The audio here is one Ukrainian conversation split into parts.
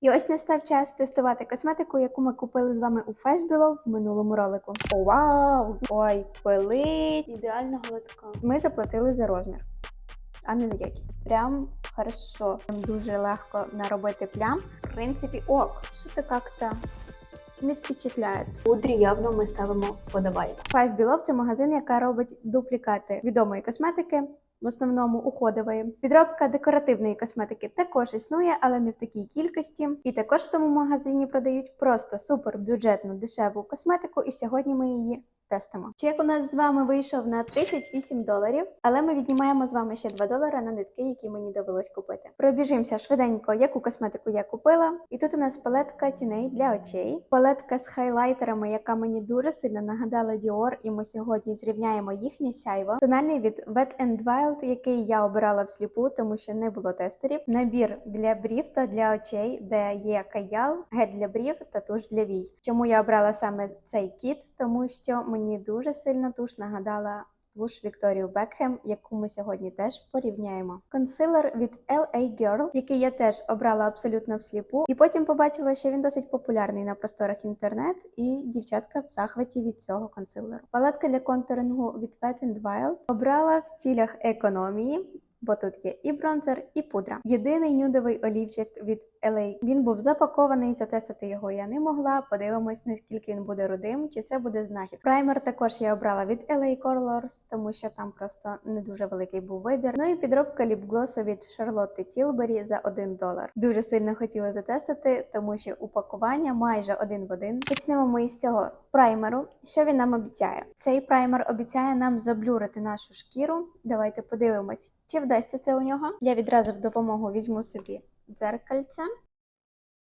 І ось настав час тестувати косметику, яку ми купили з вами у Фешбіло в минулому ролику. О, вау! Ой, пилить! Ідеально гладка. Ми заплатили за розмір, а не за якість. Прям хорошо. Дуже легко наробити плям. В принципі, ок. Що-то як-то не впечатляє. Пудрі явно ми ставимо подобайку. Five Below – це магазин, яка робить дуплікати відомої косметики. В основному уходової підробка декоративної косметики також існує, але не в такій кількості. І також в тому магазині продають просто супер бюджетну дешеву косметику. І сьогодні ми її тестимо. Чек у нас з вами вийшов на 38 доларів, але ми віднімаємо з вами ще 2 долари на нитки, які мені довелось купити. Пробіжимося швиденько, яку косметику я купила. І тут у нас палетка тіней для очей, палетка з хайлайтерами, яка мені дуже сильно нагадала Dior, і ми сьогодні зрівняємо їхнє сяйво. Тональний від Wet n Wild, який я обирала всліпу, тому що не було тестерів. Набір для брів та для очей, де є каял, гель для брів та туш для вій. Чому я обрала саме цей кіт? Тому що мені дуже сильно туш нагадала туш Вікторію Бекхем, яку ми сьогодні теж порівняємо. Консилер від LA Girl, який я теж обрала абсолютно всліпу, і потім побачила, що він досить популярний на просторах інтернет, і дівчатка в захваті від цього консилеру. Палетка для контурингу від Wet n Wild обрала в цілях економії. Бо тут є і бронзер, і пудра. Єдиний нюдовий олівчик від LA. Він був запакований, затестити його я не могла. Подивимось, наскільки він буде рудим, чи це буде знахід. Праймер також я обрала від LA Colors, тому що там просто не дуже великий був вибір. Ну і підробка ліпглосу від Шарлотти Тілбері за 1 долар. Дуже сильно хотіла затестити, тому що упакування майже один в один. Почнемо ми із цього праймеру. Що він нам обіцяє? Цей праймер обіцяє нам заблюрити нашу шкіру. Давайте подивимось, чи вдасться це у нього. Я відразу в допомогу візьму собі дзеркальце.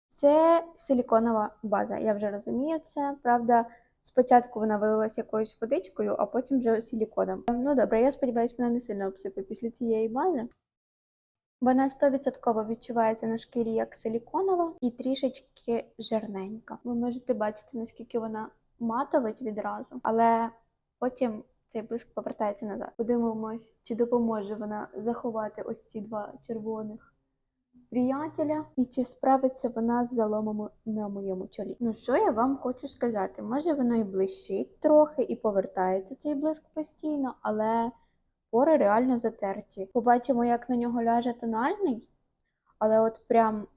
Це силіконова база, я вже розумію це. Правда, спочатку вона вилилася якоюсь водичкою, а потім вже силіконом. Ну добре, я сподіваюся, мене не сильно обсипе після цієї бази. Вона 100% відчувається на шкірі як силіконова і трішечки жирненька. Ви можете бачити, наскільки вона матовить відразу, але потім цей блиск повертається назад. Подивимось, чи допоможе вона заховати ось ці два червоних приятеля, і чи справиться вона з заломами на моєму чолі. Ну що я вам хочу сказати? Може воно і блищить трохи, і повертається цей блиск постійно, але пори реально затерті. Побачимо, як на нього ляже тональний, але от прям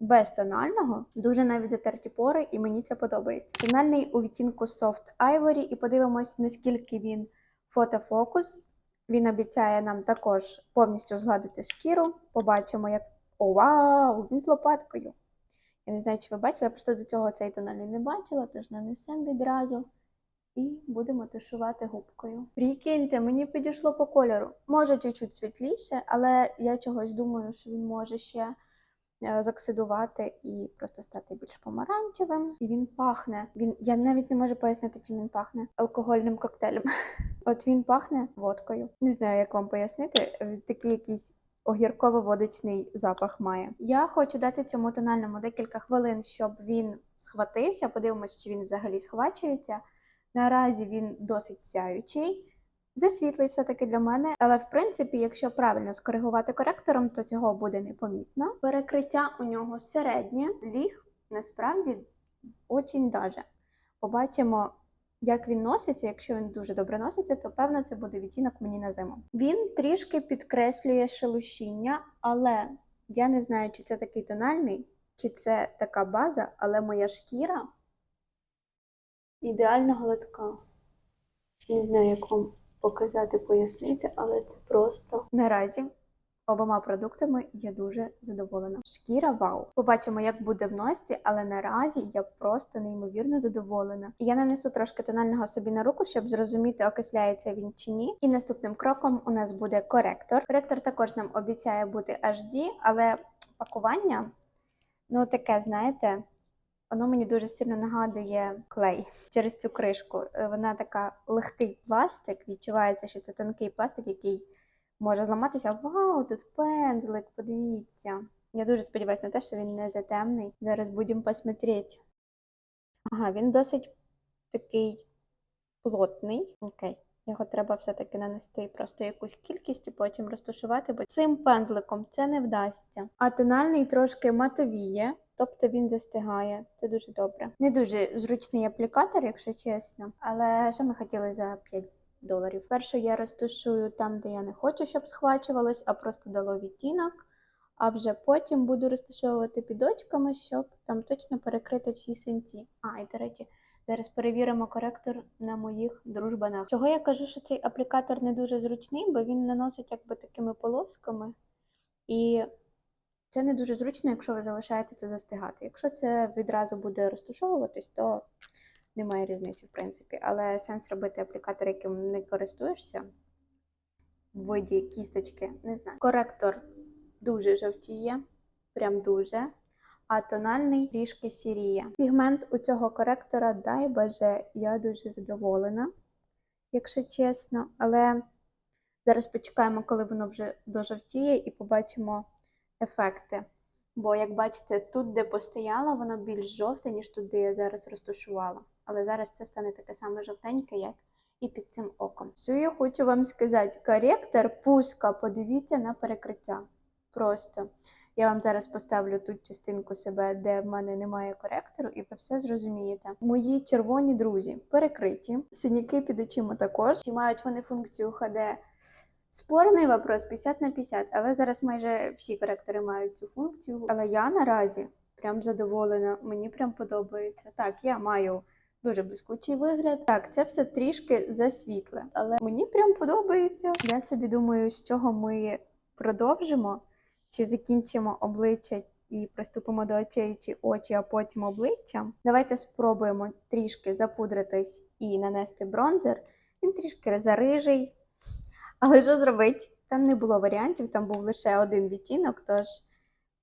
без тонального дуже навіть затерті пори, і мені це подобається. Тональний у відтінку Soft Ivory, і подивимось, наскільки він фотофокус. Він обіцяє нам також повністю згладити шкіру. Побачимо, як о, вау! Він з лопаткою. Я не знаю, чи ви бачили, я просто до цього цей тональний не бачила, тож нанесемо відразу. І будемо тушувати губкою. Прикиньте, мені підійшло по кольору. Може чуть-чуть світліше, але я чогось думаю, що він може ще е, зоксидувати і просто стати більш помаранчевим. І він пахне. Він я навіть не можу пояснити, чим він пахне алкогольним коктейлем. От він пахне водкою. Не знаю, як вам пояснити. Е, Такий якийсь огірково-водичний запах має. Я хочу дати цьому тональному декілька хвилин, щоб він схватився. Подивимось, чи він взагалі схвачується. Наразі він досить сяючий. Засвітлий все-таки для мене, але в принципі, якщо правильно скоригувати коректором, то цього буде непомітно. Перекриття у нього середнє, ліг насправді очень даже. Побачимо, як він носиться. Якщо він дуже добре носиться, то певно це буде відтінок мені на зиму. Він трішки підкреслює шелушіння, але я не знаю, чи це такий тональний, чи це така база, але моя шкіра ідеально гладка. Не знаю, як вам показати, пояснити, але це просто наразі. Обома продуктами я дуже задоволена. Шкіра вау. Побачимо, як буде в носці, але наразі я просто неймовірно задоволена. Я нанесу трошки тонального собі на руку, щоб зрозуміти, окисляється він чи ні. І наступним кроком у нас буде коректор. Коректор також нам обіцяє бути HD, але пакування, ну таке, знаєте, Воно мені дуже сильно нагадує клей через цю кришку. Е, Вона така легкий пластик. Відчувається, що це тонкий пластик, який може зламатися. Вау, тут пензлик, подивіться. Я дуже сподіваюся на те, що він не затемний. Зараз будемо посмотрети. Ага, він досить такий плотний. Окей. Його треба все-таки нанести просто якусь кількість і потім розташувати, бо цим пензликом це не вдасться. А тональний трошки матовіє. тобто він застигає. Це дуже добре. Не дуже зручний аплікатор, якщо чесно. Але що ми хотіли за 5 доларів? Перше я розташую там, де я не хочу, щоб схвачувалось, а просто дало відтінок. А вже потім буду розташовувати під очками, щоб там точно перекрити всі синці. А, і до речі, зараз перевіримо коректор на моїх дружбанах. Чого я кажу, що цей аплікатор не дуже зручний, бо він наносить якби такими полосками. І це не дуже зручно, якщо ви залишаєте це застигати. Якщо це відразу буде розташовуватись, то немає різниці, в принципі. Але сенс робити аплікатор, яким не користуєшся в виді кісточки, не знаю. Коректор дуже жовтіє, прям дуже. А тональний трішки сіріє. Пігмент у цього коректора, дай боже, я дуже задоволена, якщо чесно. Але зараз почекаємо, коли воно вже дожовтіє, і побачимо ефекти. Бо, як бачите, тут, де постояла, воно більш жовте, ніж тут, де я зараз розташувала. Але зараз це стане таке саме жовтеньке, як і під цим оком. Що я хочу вам сказати: коректор, пуска, подивіться на перекриття. Просто я вам зараз поставлю тут частинку себе, де в мене немає коректору, і ви все зрозумієте. Мої червоні друзі перекриті, синяки під очима також. Чи мають вони функцію HD? Спорний вопрос 50 на 50, але зараз майже всі коректори мають цю функцію. Але я наразі прям задоволена, мені прям подобається. Так, я маю дуже блискучий вигляд. Так, це все трішки засвітле, але мені прям подобається. Я собі думаю, з чого ми продовжимо, чи закінчимо обличчя і приступимо до очей чи очі, а потім обличчя. Давайте спробуємо трішки запудритись і нанести бронзер. Він трішки зарижий. Але що зробити? Там не було варіантів, там був лише один відтінок, тож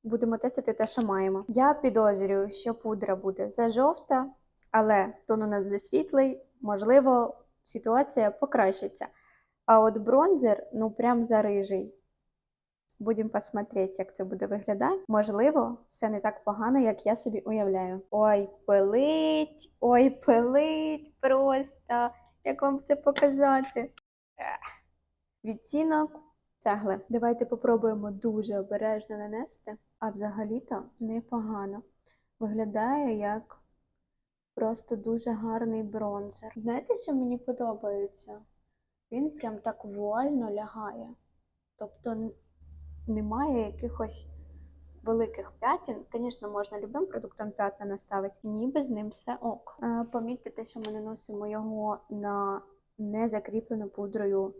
будемо тестити те, що маємо. Я підозрюю, що пудра буде зажовта, але тон у нас засвітлий, можливо, ситуація покращиться. А от бронзер, ну прям зарижий. Будемо посмотреть, як це буде виглядати. Можливо, все не так погано, як я собі уявляю. Ой, пилить, ой, пилить просто. Як вам це показати? Ех. Відтінок цегли. Давайте попробуємо дуже обережно нанести, а взагалі-то непогано. Виглядає як просто дуже гарний бронзер. Знаєте, що мені подобається? Він прям так вуально лягає. Тобто немає якихось великих п'ятін. Звісно, можна любим продуктом п'ятна наставити, ніби з ним все ок. Помітьте те, що ми наносимо його на незакріплену пудрою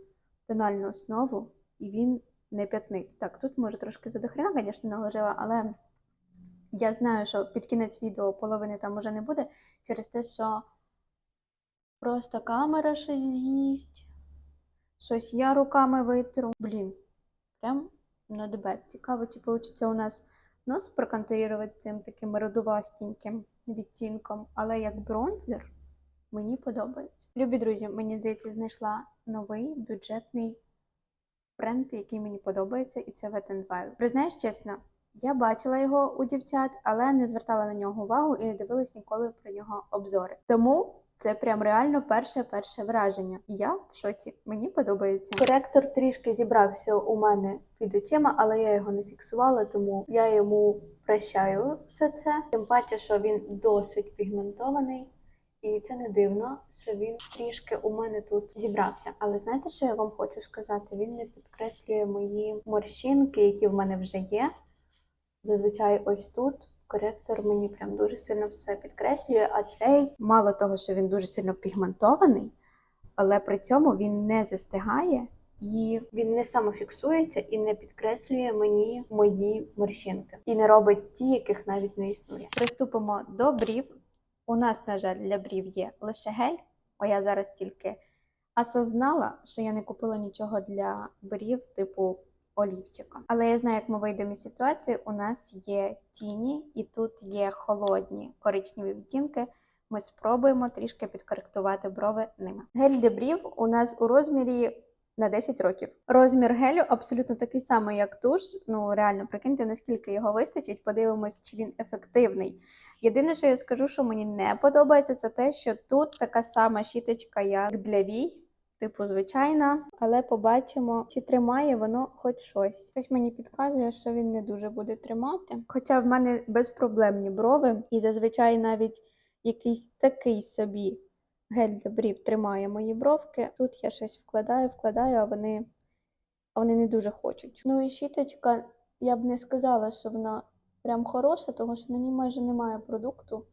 тональну основу, і він не п'ятнить. Так, тут може трошки задохрена, звісно, наложила, але я знаю, що під кінець відео половини там уже не буде через те, що просто камера щось з'їсть, щось я руками витру. Блін, прям not bad. Цікаво, чи вийде у нас нос проконтурувати цим таким родувастеньким відтінком, але як бронзер мені подобається. Любі друзі, мені здається, знайшла новий бюджетний бренд, який мені подобається, і це Wet n Wild. Признаюсь чесно, я бачила його у дівчат, але не звертала на нього увагу і не дивилась ніколи про нього обзори. Тому це прям реально перше перше враження. І Я в шоці, мені подобається. Коректор трішки зібрався у мене під очима, але я його не фіксувала, тому я йому прощаю все це. Тим паче, що він досить пігментований. І це не дивно, що він трішки у мене тут зібрався. Але знаєте, що я вам хочу сказати? Він не підкреслює мої морщинки, які в мене вже є. Зазвичай ось тут коректор мені прям дуже сильно все підкреслює, а цей, мало того, що він дуже сильно пігментований, але при цьому він не застигає і він не самофіксується і не підкреслює мені мої морщинки. І не робить ті, яких навіть не існує. Приступимо до брів. У нас, на жаль, для брів є лише гель, бо я зараз тільки осознала, що я не купила нічого для брів, типу олівчика. Але я знаю, як ми вийдемо із ситуації. У нас є тіні, і тут є холодні коричневі відтінки. Ми спробуємо трішки підкоректувати брови ними. Гель для брів у нас у розмірі на 10 років. Розмір гелю абсолютно такий самий, як туш. Ну реально, прикиньте, наскільки його вистачить. Подивимось, чи він ефективний. Єдине, що я скажу, що мені не подобається, це те, що тут така сама щіточка, як для вій. Типу, звичайна, але побачимо, чи тримає воно хоч щось. Щось мені підказує, що він не дуже буде тримати. Хоча в мене безпроблемні брови, і зазвичай навіть якийсь такий собі гель для брів тримає мої бровки. Тут я щось вкладаю, вкладаю, а вони, а вони не дуже хочуть. Ну і щіточка, я б не сказала, що вона прям хороша, тому що на ній майже немає продукту.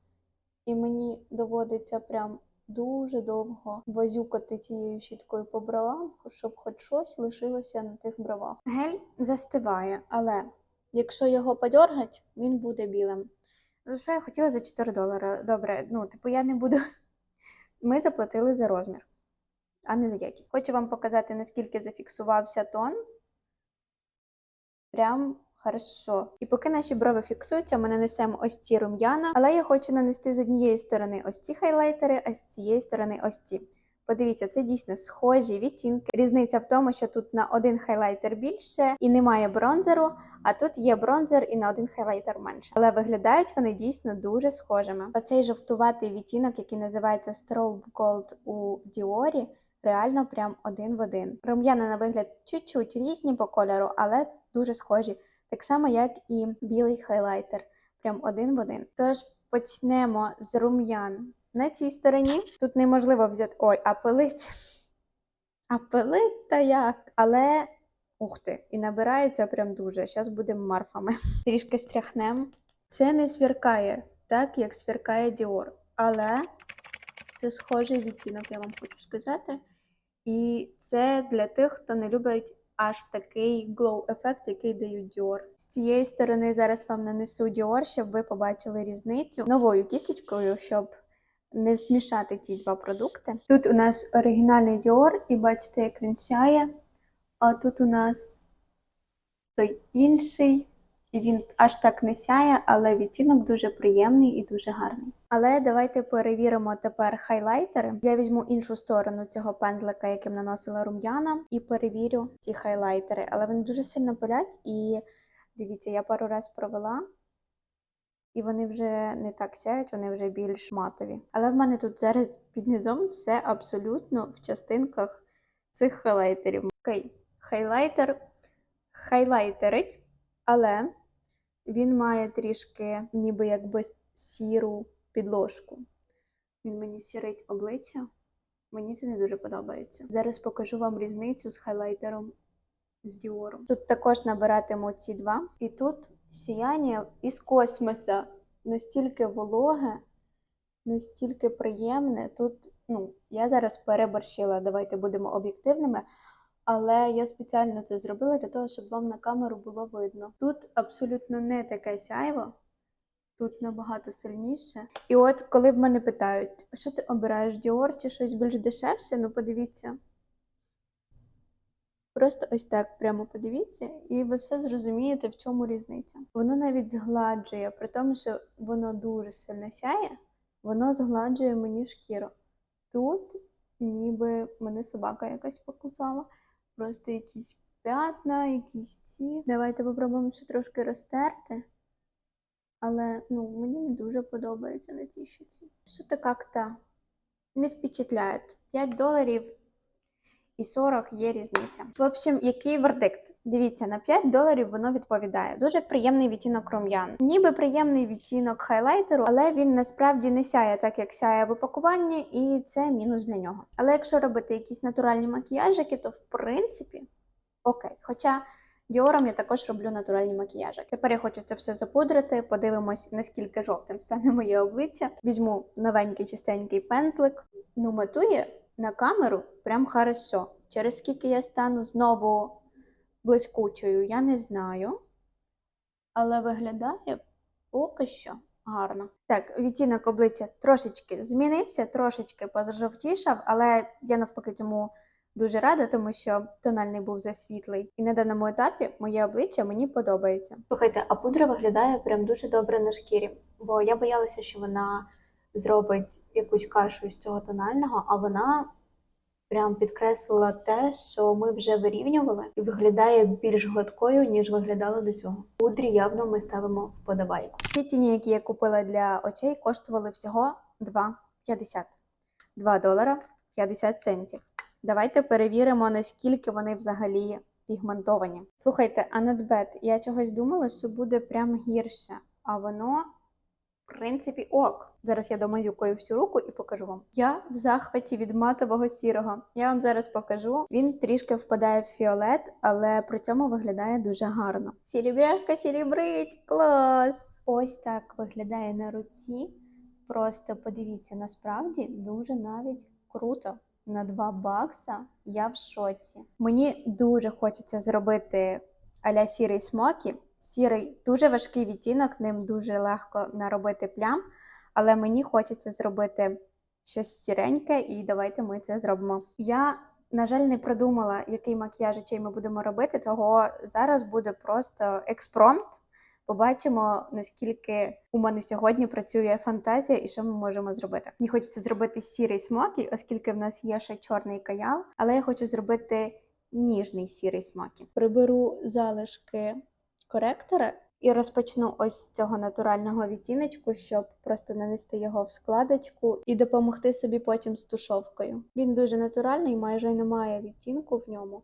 І мені доводиться прям дуже довго возюкати цією щіткою по бровам, щоб хоч щось лишилося на тих бровах. Гель застиває, але якщо його подьоргать, він буде білим. Ну, Що я хотіла за 4 долари? Добре, ну, типу, я не буду. Ми заплатили за розмір, а не за якість. Хочу вам показати, наскільки зафіксувався тон. Прям хорошо. І поки наші брови фіксуються, ми нанесемо ось ці рум'яна, але я хочу нанести з однієї сторони ось ці хайлайтери, а з цієї сторони ось ці. Подивіться, це дійсно схожі відтінки. Різниця в тому, що тут на один хайлайтер більше і немає бронзеру, а тут є бронзер і на один хайлайтер менше. Але виглядають вони дійсно дуже схожими. Оцей жовтуватий відтінок, який називається Strobe Gold у Діорі, реально прям один в один. Рум'яна на вигляд чуть-чуть різні по кольору, але дуже схожі. Так само, як і білий хайлайтер, прям один в один. Тож почнемо з рум'ян на цій стороні. Тут неможливо взяти. Ой, а пилить. А пилить та як? Але ух ти, і набирається прям дуже. Зараз будемо марфами. Трішки стряхнемо. Це не сверкає так, як сверкає Dior. Але це схожий відтінок, я вам хочу сказати. І це для тих, хто не любить аж такий glow-ефект, який дають Dior. З цієї сторони зараз вам нанесу Dior, щоб ви побачили різницю новою кістечкою, щоб не змішати ті два продукти. Тут у нас оригінальний Dior, і бачите, як він сяє. А тут у нас той інший, він аж так не сяє, але відтінок дуже приємний і дуже гарний. Але давайте перевіримо тепер хайлайтери. Я візьму іншу сторону цього пензлика, яким наносила рум'яна, і перевірю ці хайлайтери. Але вони дуже сильно палять, і дивіться, я пару раз провела. І вони вже не так сяють, вони вже більш матові. Але в мене тут зараз під низом все абсолютно в частинках цих хайлайтерів. Окей, хайлайтер хайлайтерить, але він має трішки ніби якби сіру підложку. Він мені сірить обличчя. Мені це не дуже подобається. Зараз покажу вам різницю з хайлайтером з Діором. Тут також набиратиму ці два. І тут сіяння із космоса настільки вологе, настільки приємне. Тут, ну, я зараз переборщила, давайте будемо об'єктивними. Але я спеціально це зробила для того, щоб вам на камеру було видно. Тут абсолютно не таке сяйво, тут набагато сильніше. І от коли в мене питають, що ти обираєш Dior чи щось більш дешевше, ну подивіться. Просто ось так прямо подивіться, і ви все зрозумієте, в чому різниця. Воно навіть згладжує, при тому, що воно дуже сильно сяє, воно згладжує мені шкіру. Тут ніби мене собака якась покусала. Просто якісь п'ятна, якісь ці. Давайте попробуємо ще трошки розтерти. Але ну, мені не дуже подобається на цій щоці. Що-то як-то не впечатляють. 5 доларів і 40 є різниця. В общем, який вердикт? Дивіться, на 5 доларів воно відповідає. Дуже приємний відтінок рум'ян. Ніби приємний відтінок хайлайтеру, але він насправді не сяє так, як сяє в упакуванні, і це мінус для нього. Але якщо робити якісь натуральні макіяжики, то в принципі окей. Хоча Діором я також роблю натуральні макіяжики. Тепер я хочу це все запудрити, подивимось, наскільки жовтим стане моє обличчя. Візьму новенький чистенький пензлик. Ну, матує на камеру прям хорошо. Через скільки я стану знову блискучою, я не знаю. Але виглядає поки що гарно. Так, відтінок обличчя трошечки змінився, трошечки позажовтішав, але я навпаки цьому дуже рада, тому що тональний був засвітлий. І на даному етапі моє обличчя мені подобається. Слухайте, а пудра виглядає прям дуже добре на шкірі, бо я боялася, що вона зробить якусь кашу з цього тонального, а вона прям підкреслила те, що ми вже вирівнювали, і виглядає більш гладкою, ніж виглядало до цього. Пудрі явно ми ставимо вподобайку. Ці тіні, які я купила для очей, коштували всього 2,50. 2 долара 50 центів. Давайте перевіримо, наскільки вони взагалі пігментовані. Слухайте, а bad. Я чогось думала, що буде прям гірше, а воно, принципі, ок. Зараз я домазюкаю всю руку і покажу вам. Я в захваті від матового сірого. Я вам зараз покажу. Він трішки впадає в фіолет, але при цьому виглядає дуже гарно. Сірібряшка сірібрить, клас! Ось так виглядає на руці. Просто подивіться, насправді дуже навіть круто. На 2 бакса я в шоці. Мені дуже хочеться зробити аля сірий смокі. Сірий дуже важкий відтінок, ним дуже легко наробити плям, але мені хочеться зробити щось сіреньке, і давайте ми це зробимо. Я, на жаль, не продумала, який макіяж і чий ми будемо робити, того зараз буде просто експромт. Побачимо, наскільки у мене сьогодні працює фантазія і що ми можемо зробити. Мені хочеться зробити сірий смокі, оскільки в нас є ще чорний каял, але я хочу зробити ніжний сірий смокі. Приберу залишки коректора і розпочну ось з цього натурального відтіночку, щоб просто нанести його в складочку і допомогти собі потім з тушовкою. Він дуже натуральний, майже немає відтінку в ньому.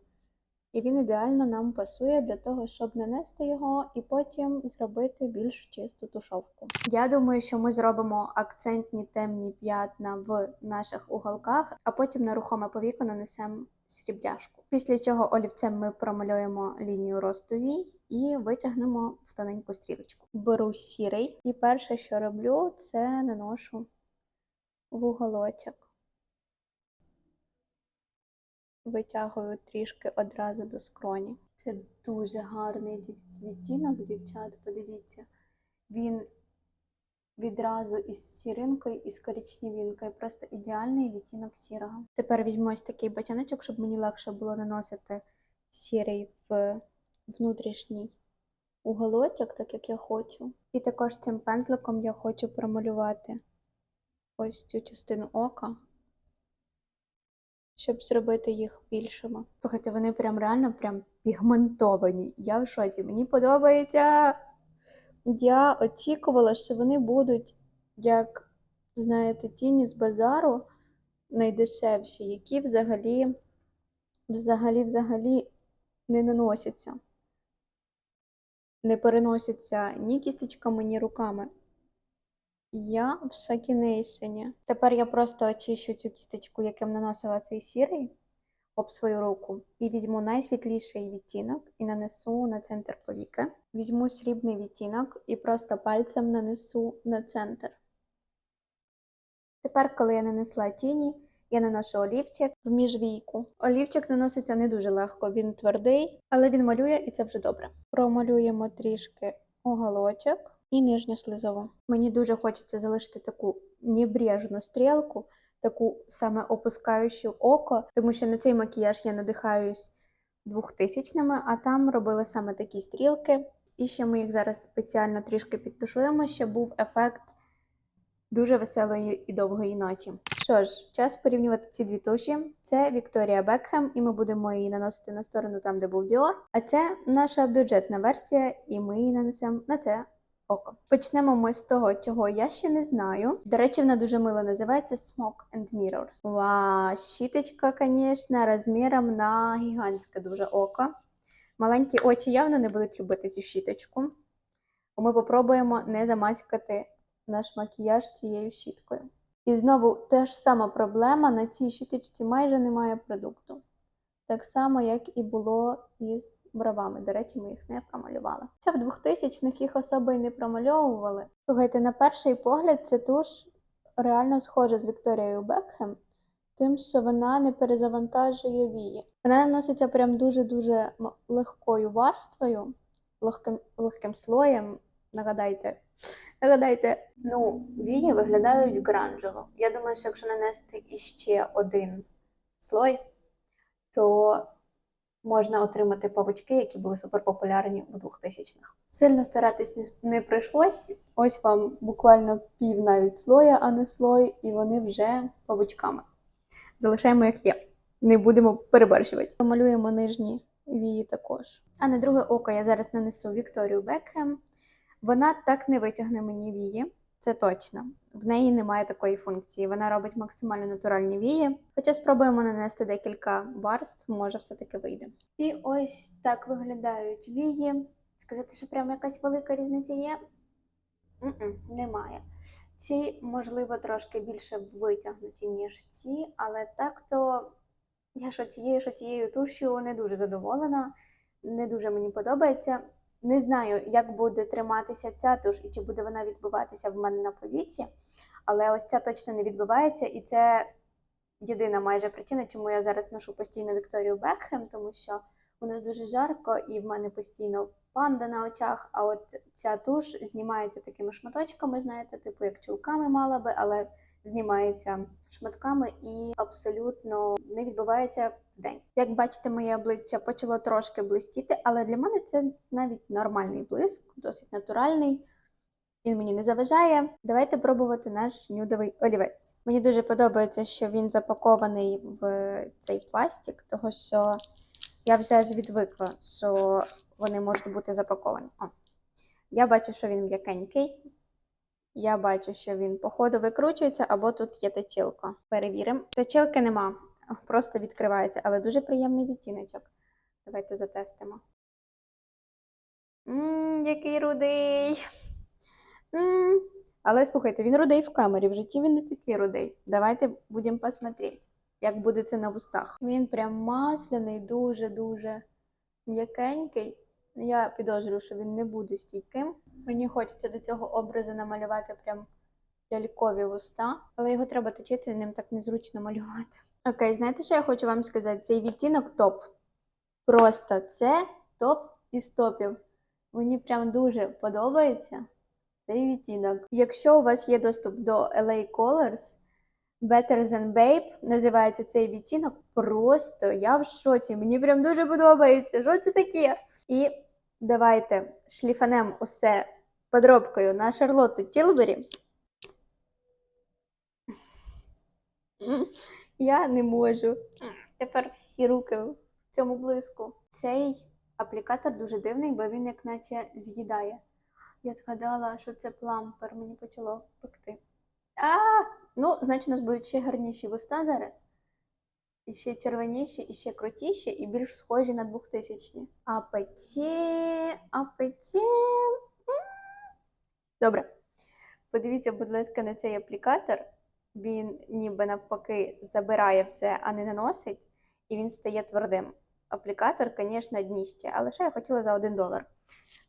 І він ідеально нам пасує для того, щоб нанести його і потім зробити більш чисту тушовку. Я думаю, що ми зробимо акцентні темні п'ятна в наших уголках, а потім на рухоме повіко нанесемо срібляшку. Після чого олівцем ми промалюємо лінію росту вій і витягнемо в тоненьку стрілочку. Беру сірий, і перше, що роблю, це наношу в уголочок. Витягую трішки одразу до скроні. Це дуже гарний відтінок, дівчат. Подивіться, він відразу із сіринкою і з коричневінкою. Просто ідеальний відтінок сірого. Тепер візьму ось такий бачаночок, щоб мені легше було наносити сірий в внутрішній уголочок, так як я хочу. І також цим пензликом я хочу промалювати ось цю частину ока щоб зробити їх більшими. Слухайте, вони прям реально прям пігментовані. Я в шоці. Мені подобається. Я очікувала, що вони будуть, як, знаєте, тіні з базару найдешевші, які взагалі, взагалі, взагалі не наносяться. Не переносяться ні кісточками, ні руками. Я в шокінейшені. Тепер я просто очищу цю кісточку, яким наносила цей сірий, об свою руку, і візьму найсвітліший відтінок і нанесу на центр повіки. Візьму срібний відтінок і просто пальцем нанесу на центр. Тепер, коли я нанесла тіні, я наношу олівчик в міжвійку. Олівчик наноситься не дуже легко, він твердий, але він малює і це вже добре. Промалюємо трішки оголочок і нижню слизову. Мені дуже хочеться залишити таку небрежну стрілку, таку саме опускаючу око, тому що на цей макіяж я надихаюсь двохтисячними, а там робили саме такі стрілки. І ще ми їх зараз спеціально трішки підтушуємо, щоб був ефект дуже веселої і довгої ночі. Що ж, час порівнювати ці дві туші. Це Вікторія Бекхем, і ми будемо її наносити на сторону там, де був Діор. А це наша бюджетна версія, і ми її нанесемо на це око. Почнемо ми з того, чого я ще не знаю. До речі, вона дуже мило називається Smoke and Mirrors. Вау, щіточка, звісно, розміром на гігантське дуже око. Маленькі очі явно не будуть любити цю щіточку. Ми попробуємо не замацькати наш макіяж цією щіткою. І знову та ж сама проблема: на цій щіточці майже немає продукту. Так само, як і було із бровами. До речі, ми їх не промалювали. Хоча в 2000-х їх особо і не промальовували. Слухайте, на перший погляд, ця туш реально схожа з Вікторією Бекхем, тим, що вона не перезавантажує вії. Вона наноситься прям дуже-дуже легкою варствою, легким, легким слоєм. Нагадайте, нагадайте, ну, вії виглядають гранжево. Я думаю, що якщо нанести іще один слой, то можна отримати павучки, які були суперпопулярні у 2000-х. Сильно старатись не, не прийшлось. Ось вам буквально пів навіть слоя, а не слой, і вони вже павучками. Залишаємо як є. Не будемо перебарщувати. Промалюємо нижні вії також. А на друге око я зараз нанесу Вікторію Бекхем. Вона так не витягне мені вії, це точно. в неї немає такої функції. Вона робить максимально натуральні вії. Хоча спробуємо нанести декілька барств, може все-таки вийде. І ось так виглядають вії. Сказати, що прям якась велика різниця є? М-м, немає. Ці, можливо, трошки більше витягнуті, ніж ці, але так то я що цією, що цією тушю не дуже задоволена, не дуже мені подобається. Не знаю, як буде триматися ця туш і чи буде вона відбиватися в мене на повіці, але ось ця точно не відбивається, і це єдина майже причина, чому я зараз ношу постійно Вікторію Бекхем, тому що у нас дуже жарко і в мене постійно панда на очах. А от ця туш знімається такими шматочками, знаєте, типу як чулками мала би, але знімається шматками і абсолютно не відбувається в день. Як бачите, моє обличчя почало трошки блистіти, але для мене це навіть нормальний блиск, досить натуральний. Він мені не заважає. Давайте пробувати наш нюдовий олівець. Мені дуже подобається, що він запакований в цей пластик, того що я вже аж відвикла, що вони можуть бути запаковані. О. Я бачу, що він м'якенький. Я бачу, що він по ходу викручується, або тут є точилка. Перевіримо. Точилки нема, просто відкривається, але дуже приємний відтіночок. Давайте затестимо. Ммм, який рудий. М, Але слухайте, він рудий в камері, в житті він не такий рудий. Давайте будемо посмотрети, як буде це на вустах. Він прям масляний, дуже-дуже м'якенький. Я підозрюю, що він не буде стійким. Мені хочеться до цього образу намалювати прям лялькові вуста, але його треба точити, ним так незручно малювати. Окей, знаєте, що я хочу вам сказати? Цей відтінок топ. Просто це топ із топів. Мені прям дуже подобається цей відтінок. Якщо у вас є доступ до LA Colors, Better Than Babe називається цей відтінок. Просто я в шоці. Мені прям дуже подобається. Що це таке? І давайте шліфанем усе подробкою на Шарлотту Тілбері. Я не можу. Тепер всі руки в цьому блиску. Цей аплікатор дуже дивний, бо він як наче з'їдає. Я згадала, що це плампер, мені почало пекти. А, ну, значить, у нас будуть ще гарніші вуста зараз. І ще червоніші, і ще крутіші, і більш схожі на 2000 Апеті, апеті. Добре. Подивіться, будь ласка, на цей аплікатор. Він ніби навпаки забирає все, а не наносить, і він стає твердим. Аплікатор, звісно, дніще, але ще я хотіла за 1 долар.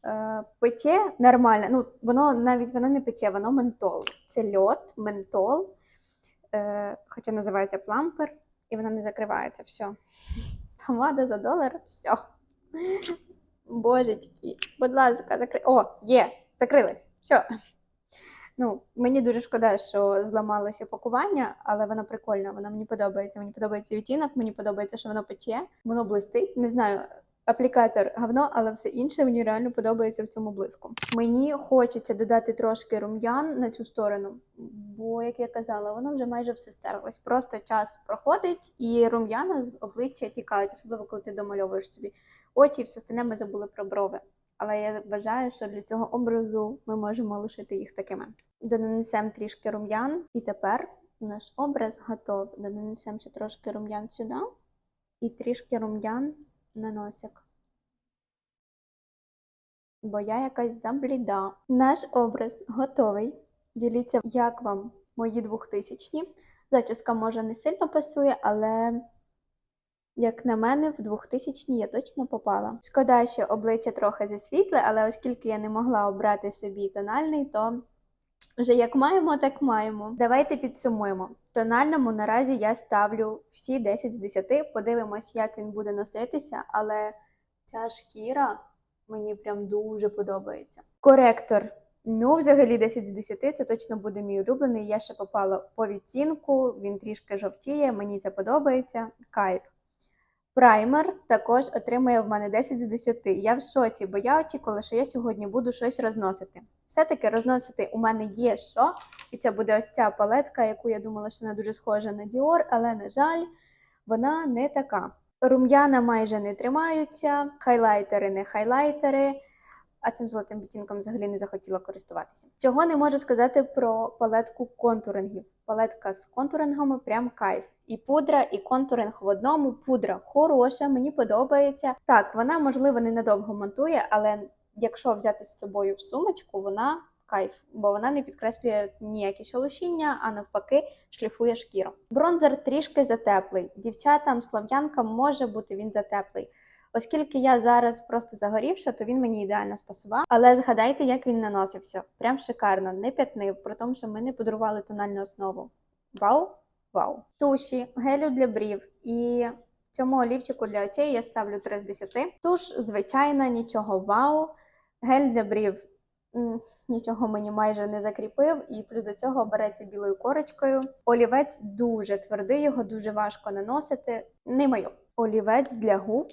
Е, Пече нормально. Ну, воно навіть воно не пече, воно ментол. Це льод, ментол, е, хоча називається плампер, і вона не закривається. Все. Помада за долар, все. Божечки, будь ласка, закри. О, є, закрилась. Все. Ну, мені дуже шкода, що зламалося пакування, але воно прикольне, воно мені подобається. Мені подобається відтінок, мені подобається, що воно пече, воно блистить. Не знаю, аплікатор говно, але все інше мені реально подобається в цьому блиску. Мені хочеться додати трошки рум'ян на цю сторону, бо, як я казала, воно вже майже все стерлось. Просто час проходить, і рум'яна з обличчя тікають, особливо коли ти домальовуєш собі очі, і все остальне ми забули про брови. Але я вважаю, що для цього образу ми можемо лишити їх такими. Донесемо трішки рум'ян, і тепер наш образ готовий. Донесемо ще трошки рум'ян сюди і трішки рум'ян на носик. Бо я якась забліда. Наш образ готовий. Діліться, як вам мої двохтисячні. Зачіска може не сильно пасує, але, як на мене, в двохтисячні я точно попала. Шкода, що обличчя трохи засвітле, але оскільки я не могла обрати собі тональний, то вже як маємо, так маємо. Давайте підсумуємо. Тональному наразі я ставлю всі 10 з 10. Подивимось, як він буде носитися, але ця шкіра мені прям дуже подобається. Коректор. Ну, взагалі 10 з 10 це точно буде мій улюблений. Я ще попала по відтінку, він трішки жовтіє, мені це подобається. Кайф. Праймер також отримує в мене 10 з 10. Я в шоці, бо я очікувала, що я сьогодні буду щось розносити. Все-таки розносити у мене є що, і це буде ось ця палетка, яку я думала, що вона дуже схожа на Dior, але, на жаль, вона не така. Рум'яна майже не тримаються, хайлайтери не хайлайтери. А цим золотим відтінком взагалі не захотіла користуватися. Чого не можу сказати про палетку контурингів. Палетка з контурингами прям кайф. І пудра, і контуринг в одному. Пудра хороша, мені подобається. Так, вона можливо ненадовго монтує, але якщо взяти з собою в сумочку, вона кайф, бо вона не підкреслює ніякі шелушіння, а навпаки, шліфує шкіру. Бронзер трішки затеплий. Дівчатам, слов'янкам може бути він затеплий. Оскільки я зараз просто загорівша, то він мені ідеально спасував. Але згадайте, як він наносився. Прям шикарно, не п'ятнив, при тому, що ми не подарували тональну основу. Вау! Вау! Туші, гелю для брів і цьому олівчику для очей я ставлю 3 з 10. Туш, звичайна, нічого вау. Гель для брів нічого мені майже не закріпив, і плюс до цього береться білою корочкою. Олівець дуже твердий, його дуже важко наносити. Не моє. Олівець для губ.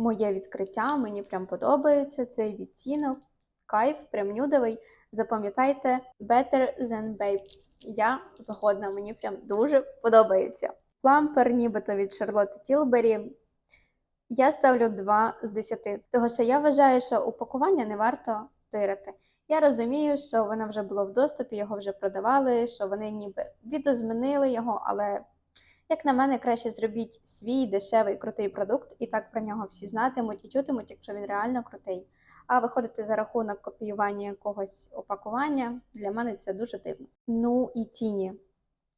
Моє відкриття, мені прям подобається цей відтінок. Кайф, прям нюдовий. Запам'ятайте, better than babe. Я згодна, мені прям дуже подобається. Плампер, нібито від Шарлотти Тілбері. Я ставлю 2 з 10, тому що я вважаю, що упакування не варто тирити. Я розумію, що воно вже було в доступі, його вже продавали, що вони ніби відозмінили його, але як на мене, краще зробіть свій дешевий крутий продукт, і так про нього всі знатимуть і чутимуть, якщо він реально крутий. А виходити за рахунок копіювання якогось опакування для мене це дуже дивно. Ну і тіні.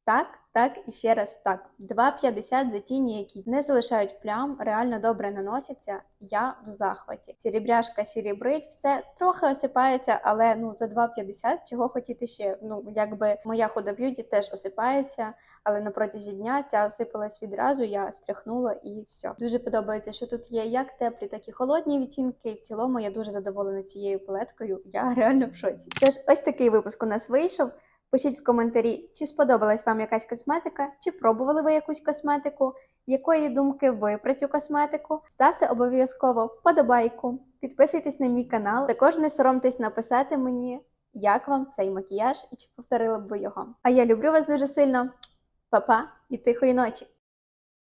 Так, так і ще раз так. 2,50 за тіні, які не залишають плям, реально добре наносяться. Я в захваті. Сірібряшка сірібрить, все трохи осипається, але ну за 2,50 чого хотіти ще? Ну якби моя худа б'юті теж осипається, але на протязі дня ця осипалась відразу, я стряхнула і все. Дуже подобається, що тут є як теплі, так і холодні відтінки. І в цілому я дуже задоволена цією палеткою. Я реально в шоці. Тож ось такий випуск у нас вийшов. Пишіть в коментарі, чи сподобалась вам якась косметика, чи пробували ви якусь косметику, якої думки ви про цю косметику. Ставте обов'язково вподобайку, підписуйтесь на мій канал. Також не соромтесь написати мені, як вам цей макіяж і чи повторили б ви його. А я люблю вас дуже сильно. Па-па і тихої ночі!